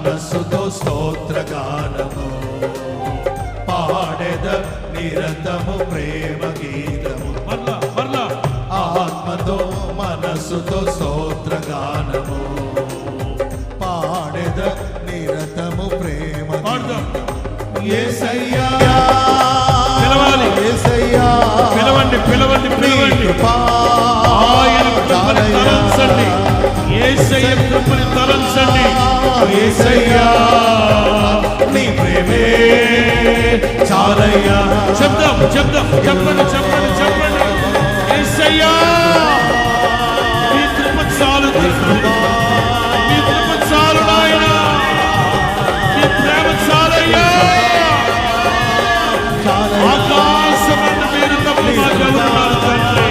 మనస్సుతో స్తోత్రగానము. పాడెద నిరతము ప్రేమ గీతము. ఆత్మతో మనస్సుతో స్తోత్రగానము. పాడెద నిరతము ప్రేమ పాడుదాం. యేసయ్యా చెప్పులు తలంచండి. ఏసయ్యా నీ ప్రేమే చాలయ్యా. చెప్దాం చెప్దాం చెప్పండి చెప్పండి చాలయ్యా. ఆకాశం మీరు తప్పు మాట్లాడుతున్నారు తండ్రి.